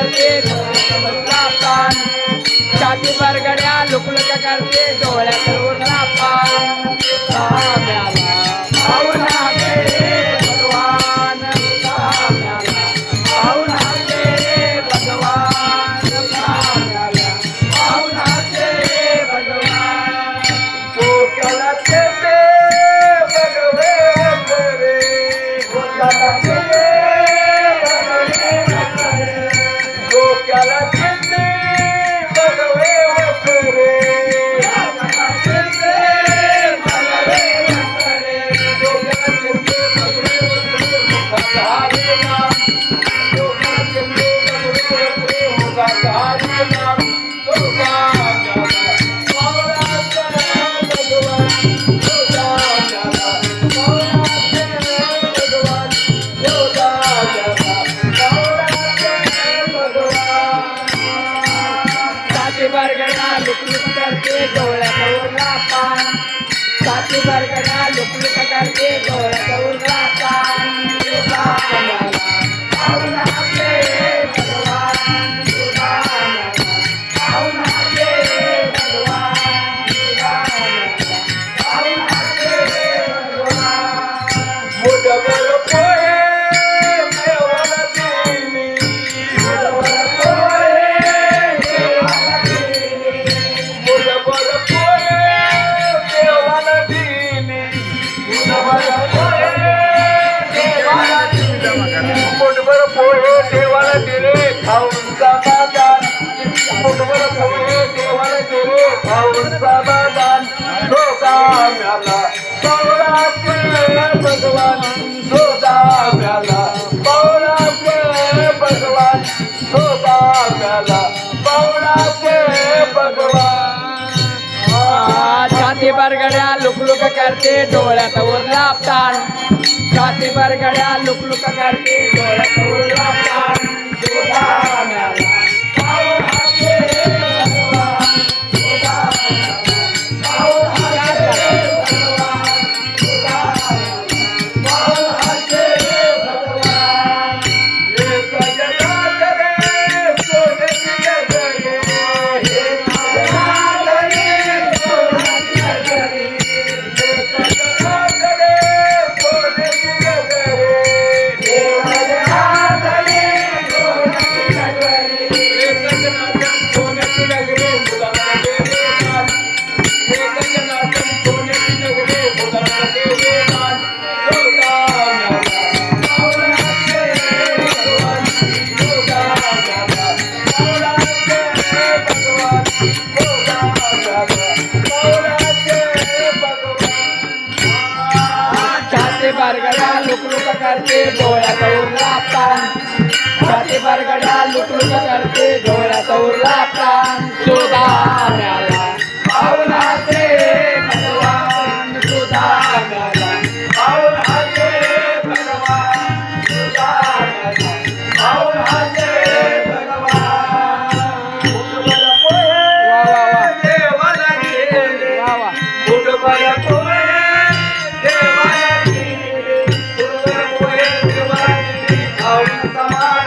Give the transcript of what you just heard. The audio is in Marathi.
करते डोळ्यात चाटी बरगड्या लुकलुक करते डोळ्यात बरगडा लुकलुक करते डोळ्या कौरला पान साथी बरगडा लुकलुक करते डोळ्या कौरला समाधान सोजाव्याला पौरात्म्य भगवान सोजाव्याला पौरात्म्य भगवान सोजाव्याला पौरात्म्य भगवान. छाती बरगड्या लुकलुक करते डोळ्यात उरला ताण छाती बरगड्या लुकलुक करते डोळ्यात उरला छाती बरगड्या लुकलुक करते डोळ्यात उरला प्राण. छाती बरगड्या लुकलुक करते डोळ्यात उरला प्राण. समाज